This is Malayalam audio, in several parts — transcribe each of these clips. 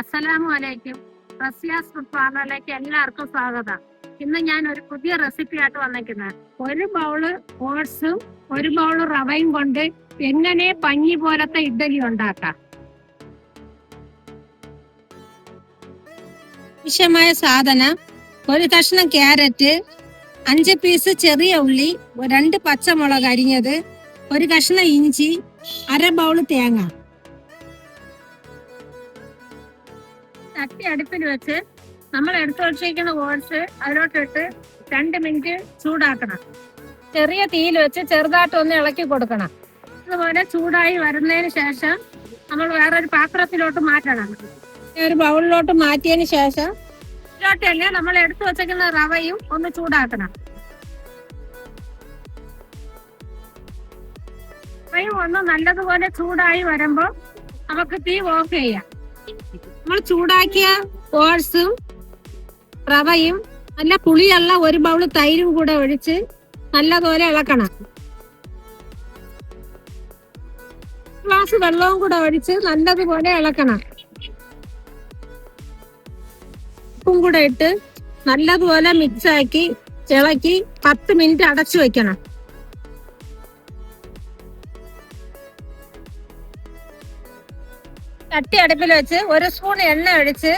അസ്സലാമു അലൈക്കും. റസിയാസ് ഫുഡ് പാർലറിലേക്ക് എല്ലാവർക്കും സ്വാഗതം. ഇന്ന് ഞാൻ ഒരു പുതിയ റെസിപ്പി ആയിട്ട് വന്നിരിക്കുന്നത് ഒരു ബൗൾ ഓട്സും ഒരു ബൗൾ റവയും കൊണ്ട് എങ്ങനെ പഞ്ഞി പോലത്തെ ഇഡ്ഡലി ഉണ്ടാക്കാം? ആവശ്യമായ സാധനം ഒരു കഷ്ണം ക്യാരറ്റ് അഞ്ച് പീസ് ചെറിയ ഉള്ളി രണ്ട് പച്ചമുളക് അരിഞ്ഞത് ഒരു കഷ്ണം ഇഞ്ചി അര ബൗൾ തേങ്ങ. ചട്ടി അടുപ്പിൽ വെച്ച് നമ്മൾ എടുത്തു വച്ചിരിക്കുന്ന ഓട്സ് അതിലോട്ടിട്ട് രണ്ട് മിനിറ്റ് ചൂടാക്കണം. ചെറിയ തീയിൽ വെച്ച് ചെറുതായിട്ട് ഒന്ന് ഇളക്കി കൊടുക്കണം. അതുപോലെ ചൂടായി വരുന്നതിന് ശേഷം നമ്മൾ വേറൊരു പാത്രത്തിലോട്ട് മാറ്റണം. ഒരു ബൗളിലോട്ട് മാറ്റിയതിന് ശേഷം ഇതിലോട്ടല്ലേ നമ്മൾ എടുത്തു വച്ചിരിക്കുന്ന റവയും ഒന്ന് ചൂടാക്കണം. റവയും ഒന്ന് നല്ലതുപോലെ ചൂടായി വരുമ്പോൾ നമുക്ക് തീ ഓഫ് ചെയ്യാം. നമ്മൾ ചൂടാക്കിയ ഓട്സും റവയും നല്ല പുളിയുള്ള ഒരു ബൗൾ തൈരും കൂടെ ഒഴിച്ച് നല്ലതുപോലെ ഇളക്കണം. ഗ്ലാസ് വെള്ളവും കൂടെ ഒഴിച്ച് നല്ലതുപോലെ ഇളക്കണം. ഉപ്പും കൂടെ ഇട്ട് നല്ലതുപോലെ മിക്സാക്കി ഇളക്കി പത്ത് മിനിറ്റ് അടച്ചു വെക്കണം. ചട്ടി അടുപ്പിൽ വെച്ച് ഒരു സ്പൂൺ എണ്ണ ഒഴിച്ച്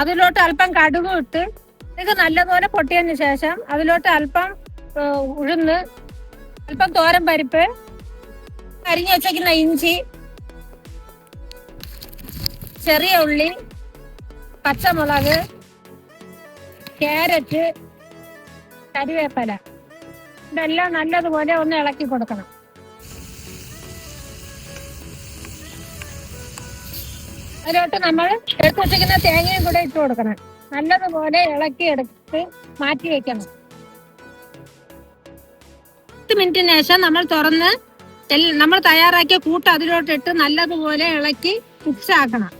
അതിലോട്ട് അല്പം കടുകും ഇട്ട് ഇത് നല്ലതുപോലെ പൊട്ടിയതിന് ശേഷം അതിലോട്ട് അല്പം ഉഴുന്ന് അല്പം തോരൻ പരിപ്പ് അരിഞ്ഞു വെച്ചേക്കുന്ന ഇഞ്ചി ചെറിയ ഉള്ളി പച്ചമുളക് ക്യാരറ്റ് കരിവേപ്പില ഇതെല്ലാം നല്ലതുപോലെ ഒന്ന് ഇളക്കി കൊടുക്കണം. അതിലോട്ട് നമ്മൾ എടുത്തുവച്ചിരിക്കുന്ന തേങ്ങയും കൂടെ ഇട്ട് കൊടുക്കണം. നല്ലതുപോലെ ഇളക്കി എടുത്ത് മാറ്റി വെക്കണം. പത്ത് മിനിറ്റിന് ശേഷം നമ്മൾ തുറന്ന് നമ്മൾ തയ്യാറാക്കിയ കൂട്ട് അതിലോട്ട് ഇട്ട് നല്ലതുപോലെ ഇളക്കി മിക്സ് ആക്കണം.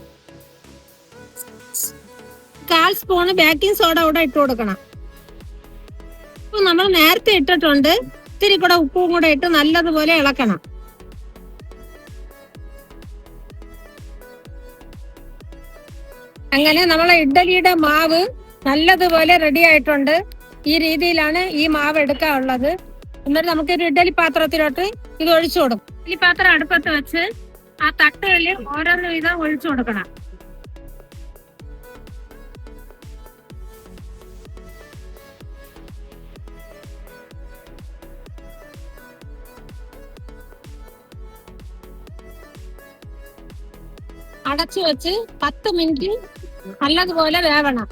കാൽ സ്പൂണ് ബേക്കിംഗ് സോഡ കൂടെ ഇട്ട് കൊടുക്കണം. ഉപ്പ് നമ്മൾ നേരത്തെ ഇട്ടിട്ടുണ്ട്. ഇത്തിരി കൂടെ ഉപ്പും കൂടെ ഇട്ട് നല്ലതുപോലെ ഇളക്കണം. അങ്ങനെ നമ്മളെ ഇഡ്ഡലിയുടെ മാവ് നല്ലതുപോലെ റെഡി ആയിട്ടുണ്ട്. ഈ രീതിയിലാണ് ഈ മാവ് എടുക്കാനുള്ളത്. എന്നിട്ട് നമുക്ക് ഒരു ഇഡ്ഡലി പാത്രത്തിലോട്ട് ഇത് ഒഴിച്ചു കൊടുക്കും ഈ പാത്രം അടുപ്പത്ത് വെച്ച് ആ തട്ടുകളിൽ ഓരോന്ന് വീതം ഒഴിച്ചു കൊടുക്കണം അടച്ചു വെച്ച് പത്ത് മിനിറ്റ് നല്ലതുപോലെ വേവണം.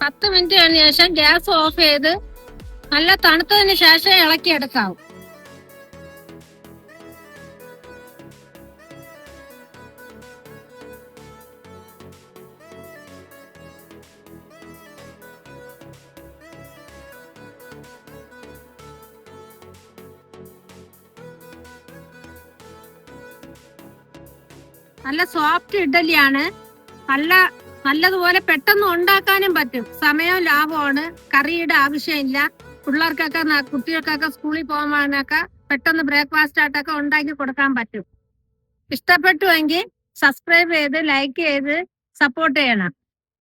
പത്ത് മിനിറ്റ് കഴിഞ്ഞ ശേഷം ഗ്യാസ് ഓഫ് ചെയ്ത് നല്ല തണുത്തതിന് ശേഷം ഇളക്കി ഇളക്കിയെടുക്കാവും നല്ല സോഫ്റ്റ് ഇഡ്ഡലിയാണ്. നല്ല നല്ലതുപോലെ പെട്ടെന്ന് ഉണ്ടാക്കാനും പറ്റും. സമയവും ലാഭമാണ് കറിയുടെ ആവശ്യമില്ല. പിള്ളേർക്കൊക്കെ കുട്ടികൾക്കൊക്കെ സ്കൂളിൽ പോകാനൊക്കെ പെട്ടെന്ന് ബ്രേക്ക്ഫാസ്റ്റ് ആയിട്ടൊക്കെ ഉണ്ടാക്കി കൊടുക്കാൻ പറ്റും. ഇഷ്ടപ്പെട്ടുവെങ്കിൽ സബ്സ്ക്രൈബ് ചെയ്ത് ലൈക്ക് ചെയ്ത് സപ്പോർട്ട് ചെയ്യണം.